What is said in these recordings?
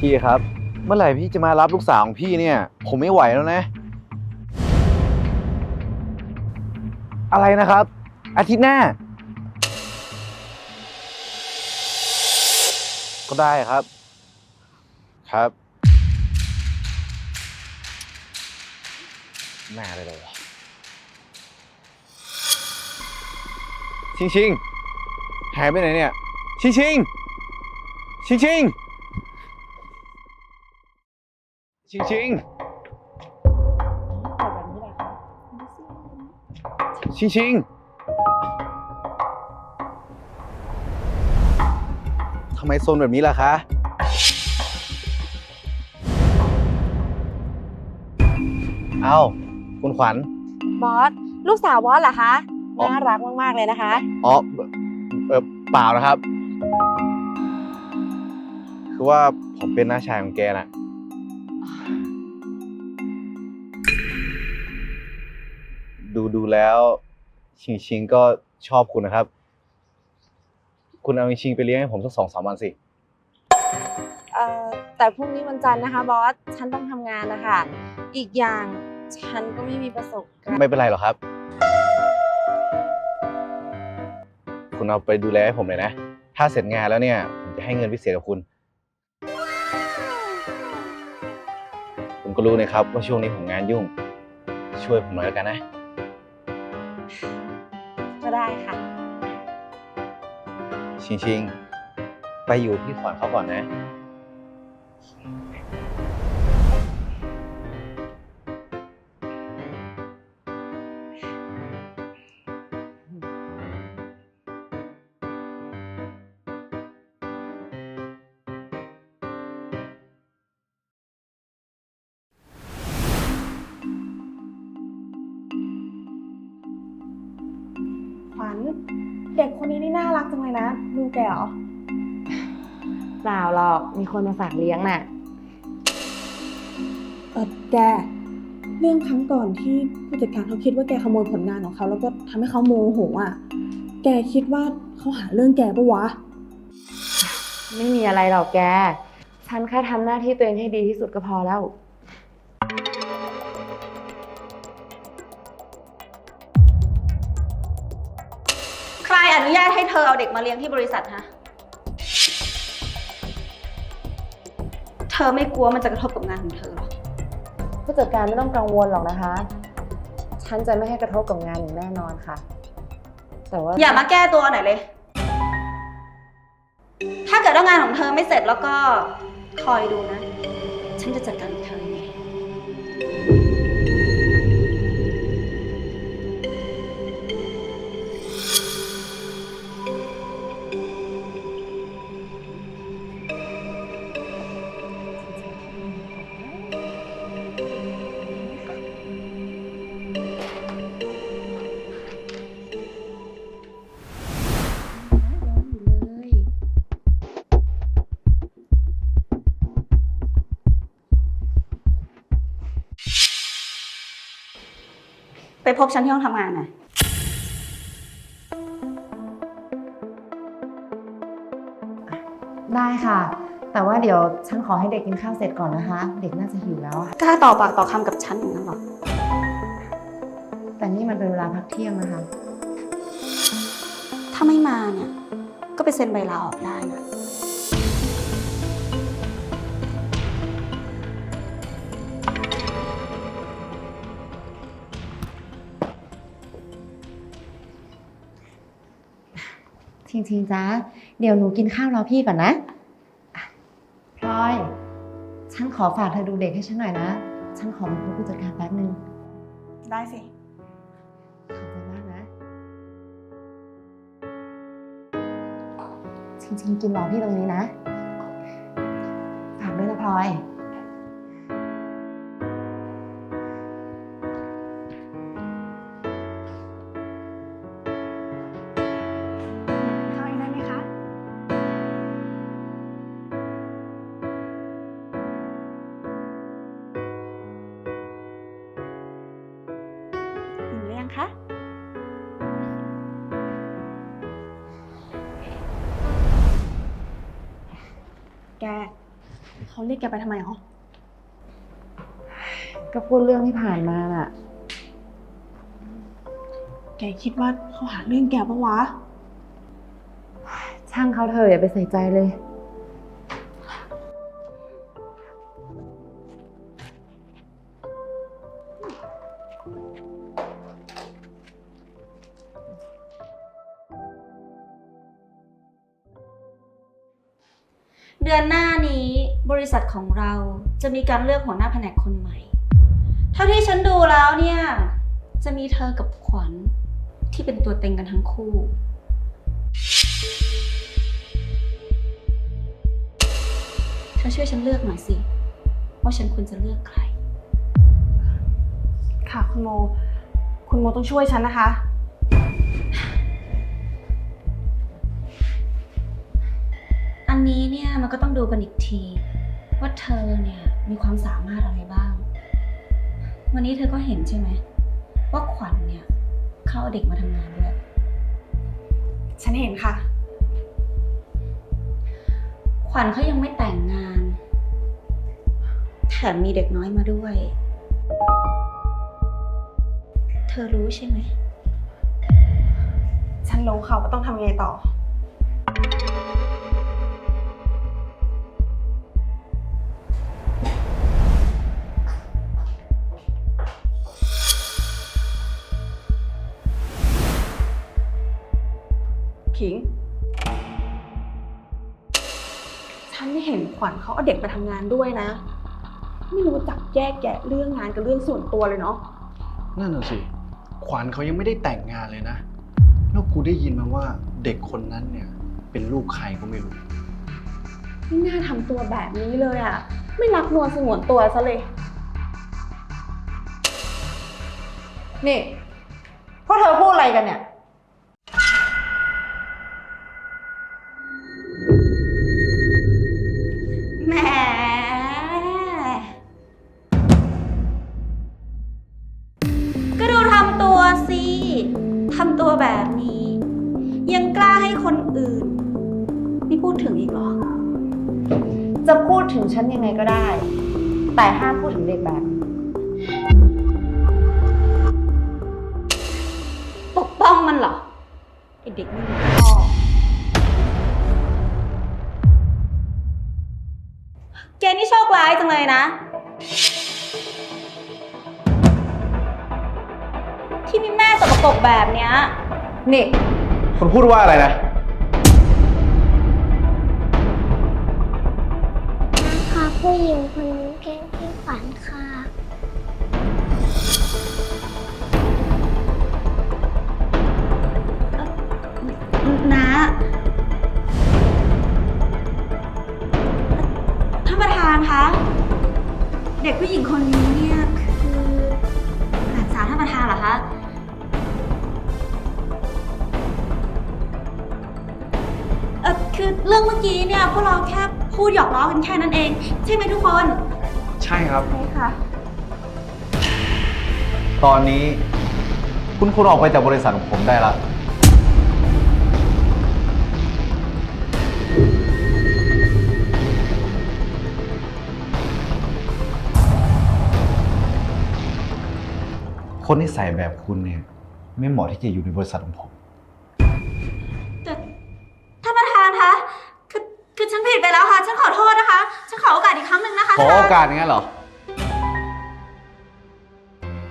พี่ครับ เมื่อไหร่พี่จะมารับลูกสาวของพี่เนี่ย ผมไม่ไหวแล้วนะ อะไรนะครับ อาทิตย์หน้า ก็ได้ครับ ครับแม่เลยเลยชิงชิงหายไปไหนเนี่ย ชิงชิงชิงชิง ชิงชิงชิงชิงทำไมโซนแบบนี้ล่ะคะ เอ้า คุณขวัญ บอส ลูกสาวบอสเหรอคะ อ๋อ น่ารักมาก ๆ เลยนะคะ อ๋อเออเปล่านะครับ คือว่าผมเป็นน้าชายของแกน่ะ ดูดูแล้ว ชิงชิงก็ชอบคุณนะครับ คุณเอาชิงไปเลี้ยงให้ผมสักสองสามวันสิ เอ่อแต่พรุ่งนี้วันจันทร์นะคะบอส ฉันต้องทำงานนะคะ อีกอย่างฉันก็ไม่มีประสบการณ์ ไม่เป็นไรหรอกครับ คุณเอาไปดูแลให้ผมเลยนะ ถ้าเสร็จงานแล้วเนี่ย ผมจะให้เงินพิเศษกับคุณ ผมก็รู้นะครับว่าช่วงนี้ผมงานยุ่ง ช่วยผมหน่อยแล้วกันนะ ก็ได้ค่ะ ชิงชิงไปอยู่ที่ขวัญเขาก่อนนะ วัญ เด็กคนนี้นี่น่ารักจังเลยนะลูกแกเหรอเปล่าหรอกมีคนมาฝากเลี้ยงน่ะ เออแก เรื่องครั้งก่อนที่ผู้จัดการเขาคิดว่าแกขโมยผลงานของเขา แล้วก็ทำให้เขาโมโหอะ แกคิดว่าเขาหาเรื่องแกปะวะ ไม่มีอะไรหรอกแก ฉันแค่ทำหน้าที่ตัวเองให้ดีที่สุดก็พอแล้ว อเอาเด็กมาเลี้ยงที่บริษัทฮะ เธอไม่กลัวมันจะกระทบกับงานของเธอหรอ ผู้จัดการไม่ต้องกังวลหรอกนะคะ ฉันจะไม่ให้กระทบกับงานอย่างแน่นอนค่ะ แต่ว่าอย่ามาแก้ตัวหน่อยเลย ถ้าเกิดว่างานของเธอไม่เสร็จแล้วก็คอยดูนะ ฉันจะจัดการกับเธอ พบฉันที่ห้องทำงานหน่อยได้ค่ะ แต่ว่าเดี๋ยวฉันขอให้เด็กกินข้าวเสร็จก่อนนะคะ เด็กน่าจะหิวแล้วอะกล้าต่อปากต่อคำกับฉันอย่างนั้นหรอ แต่นี่มันเป็นเวลาพักเที่ยงนะคะ ถ้าไม่มาเนี่ย ก็ไปเซ็นใบลาออกได้นะ จริงๆจ้าเดี๋ยวหนูกินข้าวรอพี่ก่อนนะอะพลอย ฉันขอฝากเธอดูเด็กให้ฉันหน่อยนะ ฉันขอมาพบผู้จัดการแป๊บนึง ได้สิ ขอบใจมากนะ จริงๆ กินรอพี่ตรงนี้นะ ฝากด้วยนะพลอย แกขอเขาเรียกแกไปทำไมหรอ ก็พูดเรื่องที่ผ่านมาน่ะ แกคิดว่าเขาหาเรื่องแกปะวะ ช่างเขาเถอะอย่าไปใส่ใจเลย เดือนหน้านี้บริษัทของเราจะมีการเลือกหัวหน้าแผนกคนใหม่ เท่าที่ฉันดูแล้วเนี่ย จะมีเธอกับขวัญที่เป็นตัวเต็งกันทั้งคู่ เธอช่วยฉันเลือกหน่อยสิ ว่าฉันควรจะเลือกใคร ค่ะคุณโม คุณโมต้องช่วยฉันนะคะ มันก็ต้องดูกันอีกที ว่าเธอเนี่ยมีความสามารถอะไรบ้าง วันนี้เธอก็เห็นใช่ไหม ว่าขวัญเนี่ย เขาเอาเด็กมาทำงานด้วย ฉันเห็นค่ะ ขวัญเขายังไม่แต่งงาน แถมมีเด็กน้อยมาด้วย เธอรู้ใช่ไหม ฉันรู้ค่ะว่าต้องทำยังไงต่อ ฉันไม่เห็นขวัญเขาเอาเด็กไปทำงานด้วยนะ ไม่รู้จักแยกแยะเรื่องงานกับเรื่องส่วนตัวเลยเนาะ นั่นน่ะสิ ขวัญเขายังไม่ได้แต่งงานเลยนะ แล้วกูได้ยินมาว่าเด็กคนนั้นเนี่ย เป็นลูกใครก็ไม่รู้ ไม่น่าทำตัวแบบนี้เลยอะ ไม่รักนวลสงวนตัวซะเลย นี่พวกเธอพูดอะไรกันเนี่ย คนอื่น ไม่พูดถึงอีกเหรอ จะพูดถึงฉันยังไงก็ได้ แต่ห้ามพูดถึงเด็กแบบนี้ปกป้องมันเหรอไอเด็กไม่มีพ่อแกนี่โชคร้ายจังเลยนะ ที่มีแม่สกปรกแบบเนี้ย นี่ คุณพูดว่าอะไรนะ น พวกเราแค่พูดหยอกล้อกันแค่นั้นเอง ใช่ไหมทุกคนใช่ครับ ใช่ค่ะ ตอนนี้ คุณคุณออกไปจากบริษัทของผมได้แล้วคนที่ใส่แบบคุณเนี่ย ไม่เหมาะที่จะอยู่ในบริษัทของผม ครั้งหนึ่งนะคะขอท่นโอกาสงั้นเหรอ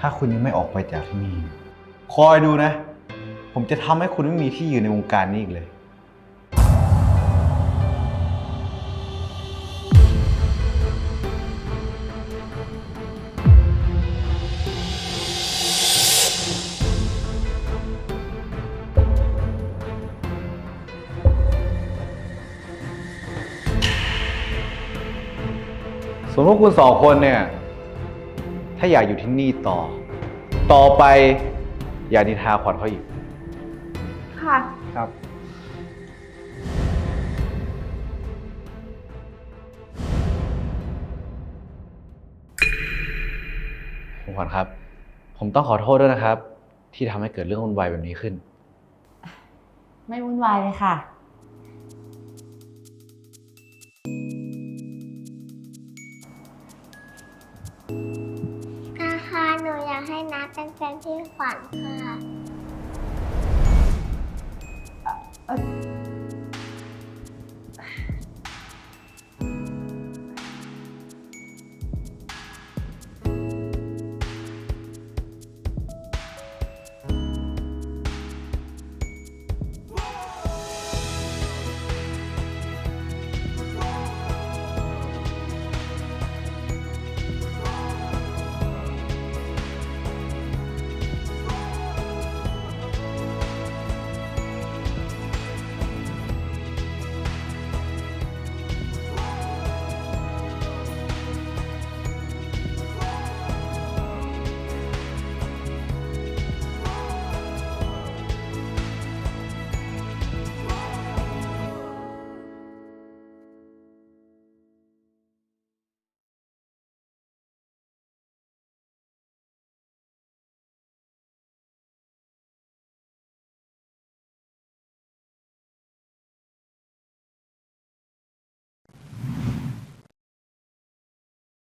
ถ้าคุณยังไม่ออกไปจากที่นี่ คอยดูนะ ผมจะทำให้คุณไม่มีที่ยืนในวงการนี้อีกเลย สมมติคุณสองคนเนี่ย ถ้าอยากอยู่ที่นี่ต่อ ต่อไปอย่านินทาขวัญเขาอีก ค่ะ ครับ คุณขวัญครับ ผมต้องขอโทษด้วยนะครับ ที่ทำให้เกิดเรื่องวุ่นวายแบบนี้ขึ้น ไม่วุ่นวายเลยค่ะ แฟนที่ขวัญค่ะ